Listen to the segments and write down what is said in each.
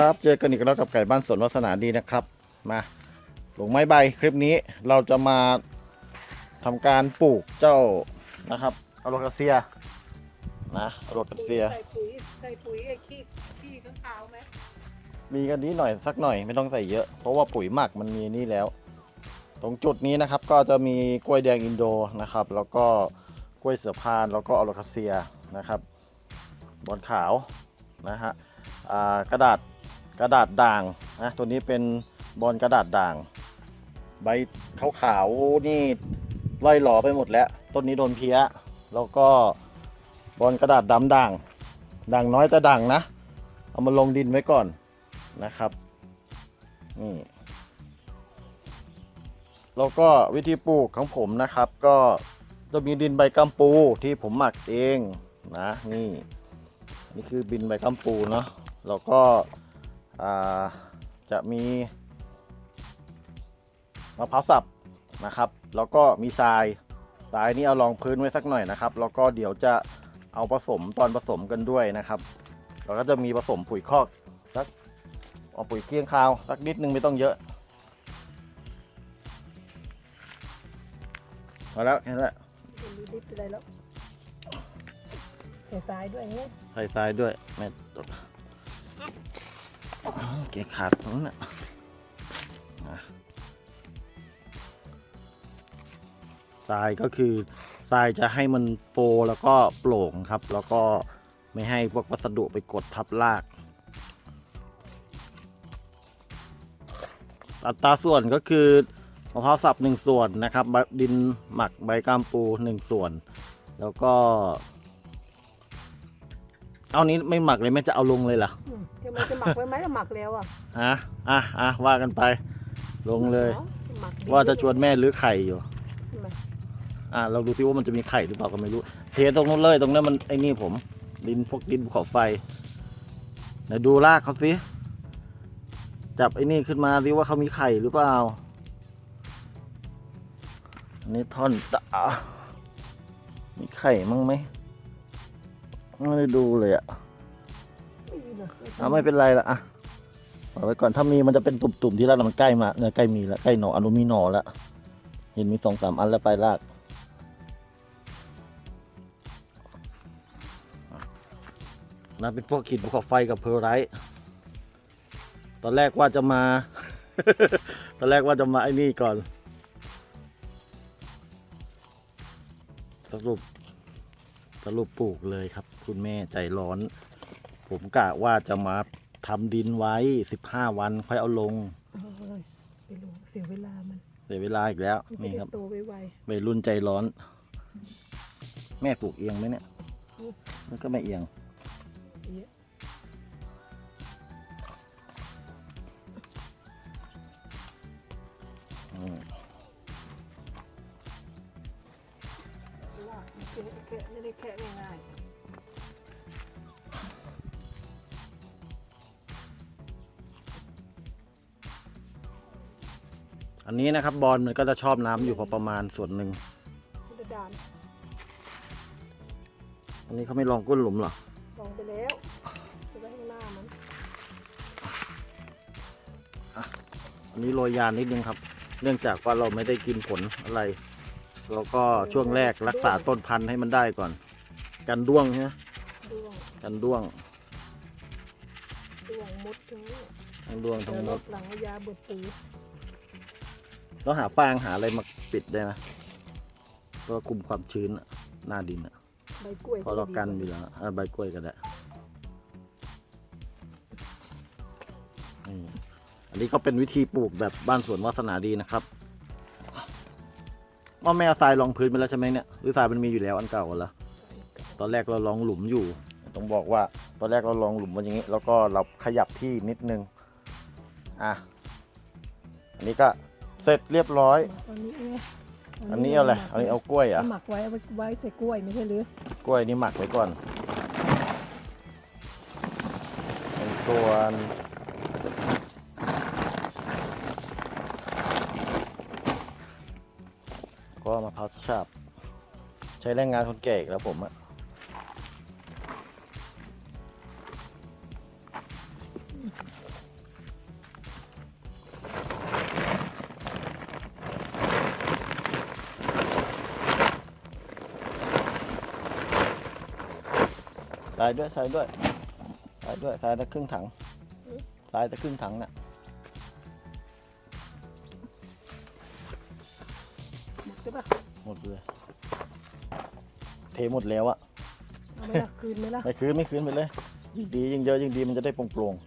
ครับ เจอกันอีกแล้วกับไก่บ้านสวนวัฒนาดีนะครับ มาลงไม้ใบคลิปนี้เราจะมาทำการปลูกเจ้านะครับอโรคาเซียนะอโรคาเซีย ใส่ปุ๋ยใส่ปุ๋ยไอ้ขี้ขี้ข้างคาวไหมมีกันนี้หน่อยสักหน่อยไม่ต้องใส่เยอะ เพราะว่าปุ๋ยหมักมันมีนี่แล้ว ตรงจุดนี้นะครับก็จะมีกล้วยแดงอินโดนะครับ แล้วก็กล้วยเสือพานแล้วก็อโรคาเซียนะครับบอลขาวนะฮะอ่ากระดาษ กระดาษด่างนะตัวนี้เป็นบอลกระดาษด่าง ใบขาวๆนี่ล่อยหลอไปหมดแล้ว ต้นนี้โดนเพี้ย แล้วก็บอลกระดาษดำด่าง ด่างน้อยแต่ด่างนะ เอามาลงดินไว้ก่อนนะครับนี่แล้วก็วิธีปลูกของผมนะครับ ก็จะมีดินใบกัมปูที่ผมหมักเองนะนี่นี่คือบินใบกัมปูเนาะแล้วก็ จะมีมะพร้าวสับนะครับ แล้วก็มีทรายทรายนี่เอารองพื้นไว้สักหน่อยนะครับ แล้วก็เดี๋ยวจะเอาผสมตอนผสมกันด้วยนะครับเราก็จะมีผสมปุ๋ยคอกสักเอาปุ๋ยเคียงคาวสักนิดนึงไม่ต้องเยอะพอแล้วแค่นั้นแหละเป็นดิบอะไรแล้วใส่ทรายด้วยเนี่ยใส่ทรายด้วยแม่ตด เกขาดตรงนั้นนะอะทรายก็คือทรายจะให้มันโฟแล้วก็โปร่งครับ แล้วก็ไม่ให้พวกวัสดุไปกดทับราก อัตราส่วนก็คือมะพร้าวสับหนึ่งส่วนนะครับ ดินหมักใบกามปูหนึ่งส่วน แล้วก็ เอานี้ไม่หมักเลยแม่จะเอาลงเลยเหรออืมจะมันจะหมักไว้ไหมล่ะหมักแล้วอะฮะอะอะว่ากันไป ลงเลยอาหมักดิบว่าจะชวนแม่หรือไข่อยู่ ใช่ไหมอะเราดูซิว่ามันจะมีไข่หรือเปล่าก็ไม่รู้ เทตรงนู้นเลยตรงนั้นมันไอ้นี่ผมดินพวกดินภูเขาไฟไหนดูรากเขาสิจับไอ้นี่ขึ้นมาสิว่าเขามีไข่หรือเปล่าอันนี้ท่อนตามีไข่มั้งไหม ไม่ได้ดูเลยอะไม่มีนะอะไม่เป็นไรละอะเอาไว้ก่อนถ้ามีมันจะเป็นตุ่มๆที่รากมันใกล้มาเนี่ยใกล้มีแล้วใกล้หนออนุมีหนอแล้วเห็นมีสองสามอันแล้วไปรากนั่นเป็นพวกขีดภูเขาไฟกับเพอร์ไรท์ตอนแรกว่าจะมา ตอนแรกว่าจะมาไอ้นี่ก่อน สรุป สรุปปลูกเลยครับ คุณแม่ใจร้อน ผมกะว่าจะมาทำดินไว้15วันค่อยเอาลงเอ้ยไปลงเสียเวลามันเสียเวลาอีกแล้วมันจะนี่ได้ครับโตไววัยรุ่นใจร้อน แม่ปลูกเอียงไหมเนี่ยอืมมันก็ไม่เอียง แค่แค่ไม่ได้แค่ง่ายอันนี้นะครับบอลมันก็จะชอบน้ำอยู่พอประมาณส่วนหนึ่งๆพุทธดานอันนี้เขาไม่ลองก้นหลุมเหรอลองไปแล้วจะไว้ข้างหน้ามันอันนี้โรยยานิดนึงครับ เนื่องจากว่าเราไม่ได้กินผลอะไร แล้วก็ช่วงแรกรักษาต้นพันธุ์ให้มันได้ก่อน กันด้วงใช่ไหมด้วงกันด้วงด้วงมดทั้งนี้ทั้งด้วงทั้งเดี๋ยวมรดบหลังเอายาเบิดปูแล้วหาฟางหาอะไรมาปิดได้ไหมเพื่อคุมความชื้นอะหน้าดินอะใบกล้วยเพราะเรากันอยู่แล้วเออใบกล้วยก็ได้นี่อันนี้ก็เป็นวิธีปลูกแบบบ้านสวนวาสนาดีนะครับ ว่าแม่เอาทรายรองพื้นไปแล้วใช่ไหมเนี่ยหรือทรายมันมีอยู่แล้วอันเก่าแล้วตอนแรกเราลองหลุมอยู่ ต้องบอกว่าตอนแรกเราลองหลุมมันอย่างนี้ แล้วก็เราขยับที่นิดนึงอะอันนี้ก็เสร็จเรียบร้อย อันนี้ไงอันนี้เอาอะไรอันนี้เอากล้วยเหรอะหมักไว้เอาไว้ไว้ใส่กล้วยไม่ใช่หรือกล้วยนี่หมักไว้ก่อนเป็นตัว ก็มะพร้าวฉับใช้แรงงานคนแก่อีแล้วผมอะใส่ด้วยใส่ด้วยใส่ด้วยใส่ตะครึ่งถังใส่ตะครึ่งถังน่ะ หมดแล้วอะเอาไหมล่ะคืนไหมล่ะไม่คืนไม่คืนไปเลยยิ่งดียิ่งเยอะยิ่งดีมันจะได้โปร่งๆ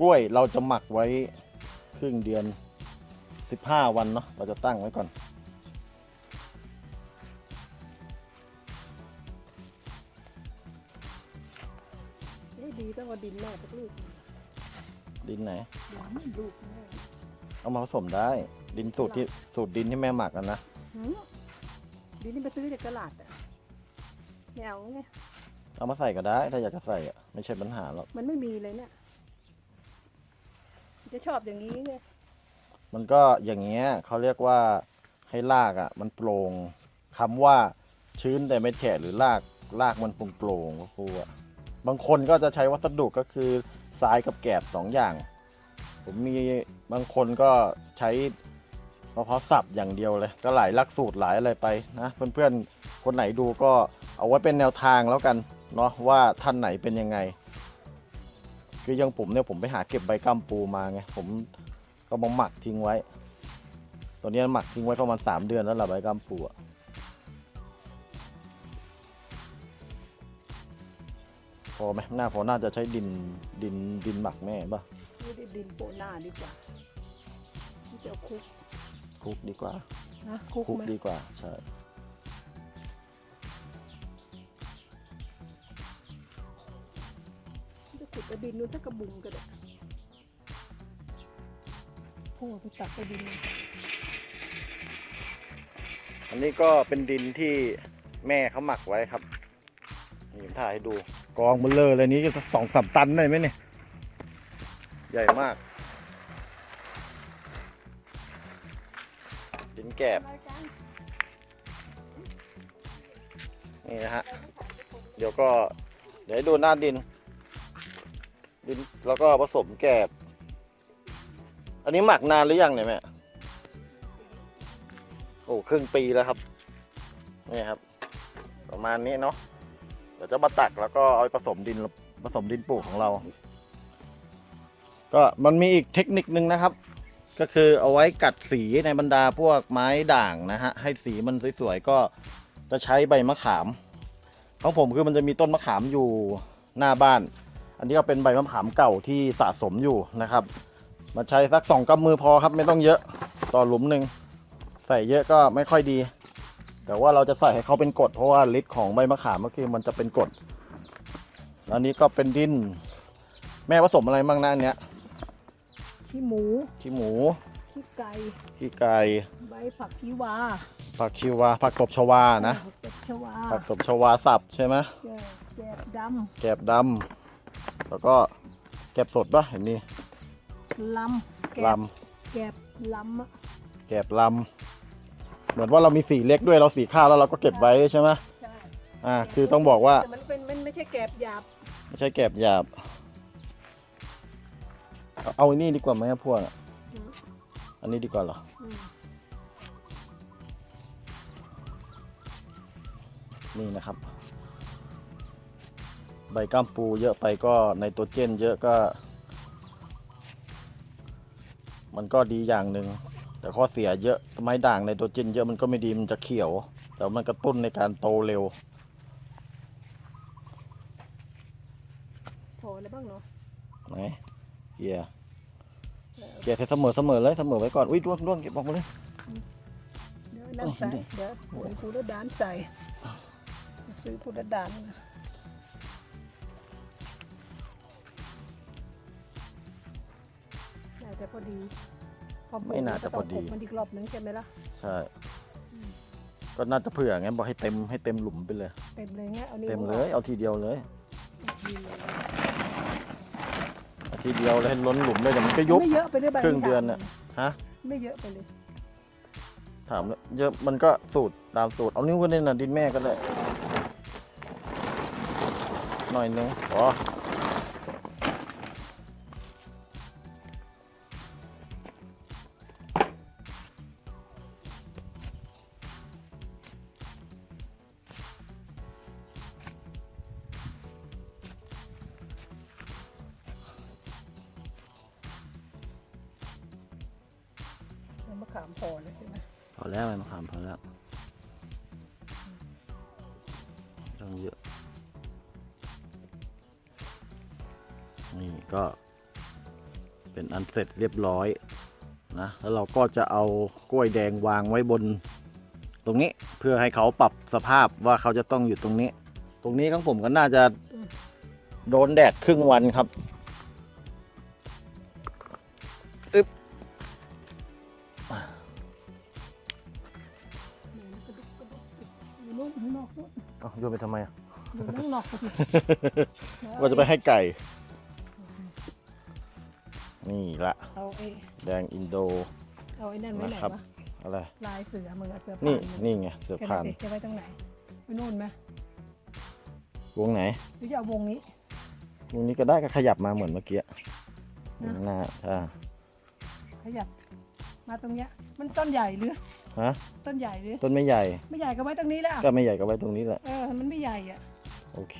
กล้วยเราจะหมักไว้ครึ่งเดือน 15 วันเนาะเราจะตั้งไว้ก่อน เอ้ยดีต้องเอาดินแม่สักลูก ดินไหนเดี๋ยวไม่ลูกแม่เอามาผสมได้ ดินสูตรที่สูตรดินที่แม่หมักกันนะหืมดินนี่ไปซื้อจากตลาดอะไม่เอาไงเอามาใส่ก็ได้ ถ้าอยากจะใส่อะไม่ใช่ปัญหาหรอกมันไม่มีเลยเนี่ยจะชอบอย่างนี้ไงมันก็อย่างเงี้ยเขาเรียกว่าให้รากอะ่ะมันโปร่งคำว่าชื้นแต่ไม่แฉะหรือรากรากมันโปร่งโปร่งๆก็คืออะ บางคนก็จะใช้วัสดุก็คือทรายกับแกบสองอย่าง ผมมีบางคนก็ใช้มะพร้าวสับอย่างเดียวเลย ก็หลายลักสูตรหลายอะไรไปนะเพื่อนๆคนไหนดูก็เอาไว้เป็นแนวทางแล้วกันเนาะว่าท่านไหนเป็นยังไง คือยังผมเนี่ยผมไปหาเก็บใบกัมปูมาไงผมก็มาหมักทิ้งไว้ตัวนี้หมักทิ้งไว้ประมาณสามเดือนแล้วล่ะใบกัมปูอะ อไหมหน้าพอน่าจะใช้ดินดินดินหมักแม่ป่ะไม่ได้ดินโปะหน้าดีกว่าที่จะเอาคุกคลุกดีกว่านะคุกคลุกไหมดีกว่าใช่จะขุดเอาดินนู้นถ้ากระบุงก็ได้โอ้ไปตักเอาดินอันนี้ก็เป็นดินที่แม่เขาหมักไว้ครับนี่ผมถ่ายให้ดู กองเบลเลอร์เลยนี้ก็สองสามตันได้ไหมเนี่ย ใหญ่มาก ดินแกบ นี่นะฮะ เดี๋ยวก็ เดี๋ยวดูหน้าดิน ดินแล้วก็ผสมแกบ อันนี้หมักนานหรือยังเนี่ยแม่โอ้ครึ่งปีแล้วครับ นี่ครับ ประมาณนี้เนาะ ดี๋ยวจะมาตักแล้วก็เอาไปผสมดินผสมดินปลูกของเรา ก็มันมีอีกเทคนิคนึงนะครับ ก็คือเอาไว้กัดสีในบรรดาพวกไม้ด่างนะฮะให้สีมันสวยๆก็จะใช้ใบมะขามของผมคือมันจะมีต้นมะขามอยู่หน้าบ้าน อันนี้ก็เป็นใบมะขามเก่าที่สะสมอยู่นะครับ มาใช้สักสองกำมือพอครับไม่ต้องเยอะต่อหลุมหนึ่งใส่เยอะก็ไม่ค่อยดี แต่ว่าเราจะใส่ให้เขาเป็นกรดเพราะว่าฤทธิ์ของใบมะขามก็คือมันจะเป็นกรดแล้วอันนี้ก็เป็นดิน แม่ผสมอะไรบ้างนะอันเนี้ยขี้หมูขี้หมูขี้ไก่ขี้ไก่ใบผักชีวาผักชีวาผักตบชวานะผักชวาผักตบชวาสับใช่ไหมแกบแกบดแกบดำแล้วก็แกบสดปะเห็นนี่ำลำแกลบแกบลำอะำแกบลำ เหมือนว่าเรามีสีเล็กด้วยเราสีข้าวแล้วเราก็เก็บไว้ใช่ไหมใช่อ่า คือต้องบอกว่าแต่มันเป็นมันไม่ใช่แกบหยาบไม่ใช่แกบหยาบ เอาเอาอันนี้ดีกว่าไหมครับพวกอะอืมอันนี้ดีกว่าเหรอ อืมนี่นะครับ ใบก้ามปูเยอะไปก็ในตัวเจนเยอะก็ มันก็ดีอย่างหนึ่ง แต่ข้อเสียเยอะไม้ด่างในตัวเจนเยอะมันก็ไม่ดีมันจะเขียว แต่มันกระตุ้นในการโตเร็วพอแล้วบ้างเนาะไหนเกียร์เกียร์เสมอเสมอเลยเสมอไว้ก่อนอุ้ยร่วงร่วงเก็บออกมาเลยเดี๋ยวนั่นใส่โอ้ยเดี๋ยวหวยปูดดานใส่ซื้อปูดดานนะน่าจะพอดี พอปลูกไม่น่าจะพอดี ก็ต้งกบมันอีกรอบนึงใช่ไหมล่ะใช่ก็น่าจะเผื่อไงบอกให้เต็มให้เต็มหลุมไปเลย เต็มเลยเงี้ยเอานิ้วเต็มเลย เอาทีเดียวเลยดีเลยเอาทีเดียวเลยให้ล้นหลุมเลยเดี๋ยวมันก็ยุบ ไม่เยอะไปเลยใบครึ่งเดือนน่ะ ฮะ ไม่เยอะไปเลยถามแล้วเยอะมันก็สูตรตามสูตร เอานิ้วก็ได้นะดินแม่ก็ได้ หน่อยนึงอ๋อ มะขามพอแล้วใช่ไหมพอแล้วใบมะขามพอแล้วต้องเยอะ นี่ก็เป็นอันเสร็จเรียบร้อยนะ แล้วเราก็จะเอากล้วยแดงวางไว้บนตรงนี้เพื่อให้เขาปรับสภาพว่าเขาจะต้องอยู่ตรงนี้ ตรงนี้ของผมก็น่าจะโดนแดดครึ่งวันครับ ทำไมอะอยู่ข้างนอกก็สิว่าจะไปให้ไก่ นี่ละเอาไอ้แดงอินโด เอาไอ้นั่นไว้ไหนนะครับ วะอะไร ลายเสือมึงอะเสือนี่ผ่านมึงนี่ไงเสือแค่ผ่านเด็กจะไว้ตรงไหนไว้นู่นไหมวงไหน หรือจะเอาวงนี้ วงนี้ก็ได้ก็ขยับมาเหมือนเมื่อกี้นะ หน้าใช่ขยับมาตรงเนี้ย มันต้นใหญ่หรือ ฮะต้นใหญ่หรือต้นไม่ใหญ่ ไม่ใหญ่ก็ไว้ตรงนี้แหละก็ไม่ใหญ่ก็ไว้ตรงนี้แหละเออมันไม่ใหญ่อะโอเค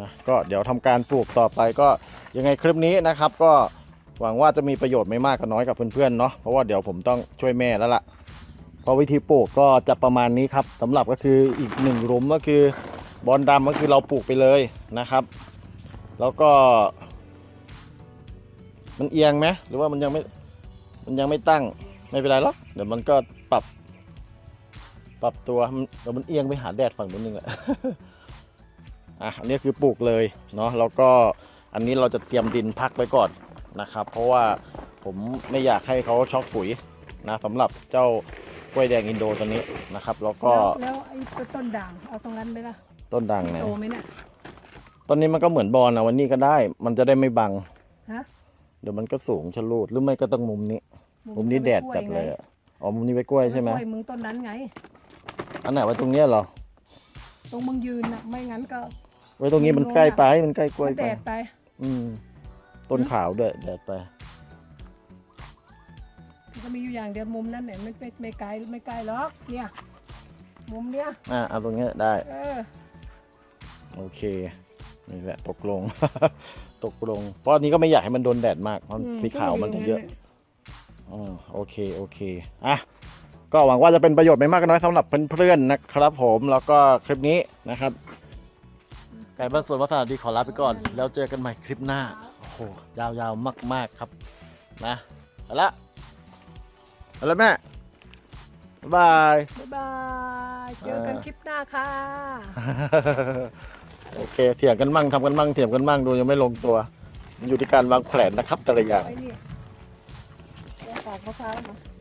นะก็เดี๋ยวทำการปลูกต่อไปก็ยังไงคลิปนี้นะครับ ก็หวังว่าจะมีประโยชน์ไม่มากก็น้อยกับเพื่อนๆเนาะเพราะว่าเดี๋ยวผมต้องช่วยแม่แล้วล่ะเพราะวิธีปลูกก็จะประมาณนี้ครับสำหรับก็คืออีกหนึ่งหลุมก็คือบอลดำก็คือเราปลูกไปเลยนะครับ แล้วก็ มันเอียงไหมหรือว่ามันยังไม่มันยังไม่ตั้ง ไม่เป็นไรหรอกเดี๋ยวมันก็ปรับ ปรับตัวมันเดี๋ยวมันเอียงไปหาแดดฝั่งนู้นนึงอะอะอันนี้คือปลูกเลยเนาะแล้วก็อันนี้เราจะเตรียมดินพักไว้ก่อนนะครับ เพราะว่าผมไม่อยากให้เขาช็อกปุ๋ยนะสำหรับเจ้ากล้วยแดงอินโดตัวนี้นะครับ แล้วก็แล้วแล้วไอ้ต้นด่างเอาตรงนั้นไหมล่ะต้นด่างเนี่ยโตไหมเนี่ยต้นนี้มันก็เหมือนบอลนะวันนี้ก็ได้ มันจะได้ไม่บังฮะเดี๋ยวมันก็สูงชะลูดหรือไม่ก็ต้องมุมนี้ มุมนี้แดดจัดเลยอะอ๋อมุมนี้ไว้กล้วยใช่ไหมกล้วยมึงต้นนั้นไง อันไหนไว้ตรงเนี้ยเหรอ ตรงมึงยืนน่ะไม่งั้นก็ไว้ตรงนี้มันใกล้ไปมันใกล้กล้วยแดไปดไป อืม ต้นขาวด้วยแดดไปก็มีอยู่อย่างเดียวมุมนั้นเนี่ยไม่ไม่ไม่ไกลไม่ไกลหรอกเนี่ย มุมเนี้ยอะเอาตรงเนี้ยได้ เออโอเค นี่แหละตกลง ตกลง เพราะอันนี้ก็ไม่อยากให้มันโดนแดดมาก เพราะอืมสีขาวมันจะเยอะ ก็มี อืมโอเคโอเคอะก็หวังว่าจะเป็นประโยชน์ไม่มากก็น้อยสำหรับเพื่อนๆนะครับ ผมแล้วก็คลิปนี้นะครับไก่บ้านสวนวัฒนดีขอลาไปก่อน แล้วเจอกันใหม่คลิปหน้าโอ้โหยาวๆมาก ๆครับนะเอาละเอาละแม่บ๊ายบาย บ๊ายบาย เจอกันอ่าคลิปหน้าค่ะ โอเคเถียงกันมั่งทำกันมั่งเถียงกันมั่งดูยังไม่ลงตัวมันอยู่ที่การวางแผนนะครับแต่ละอย่างไอ้นี่แกะป อกมะพร้าวมา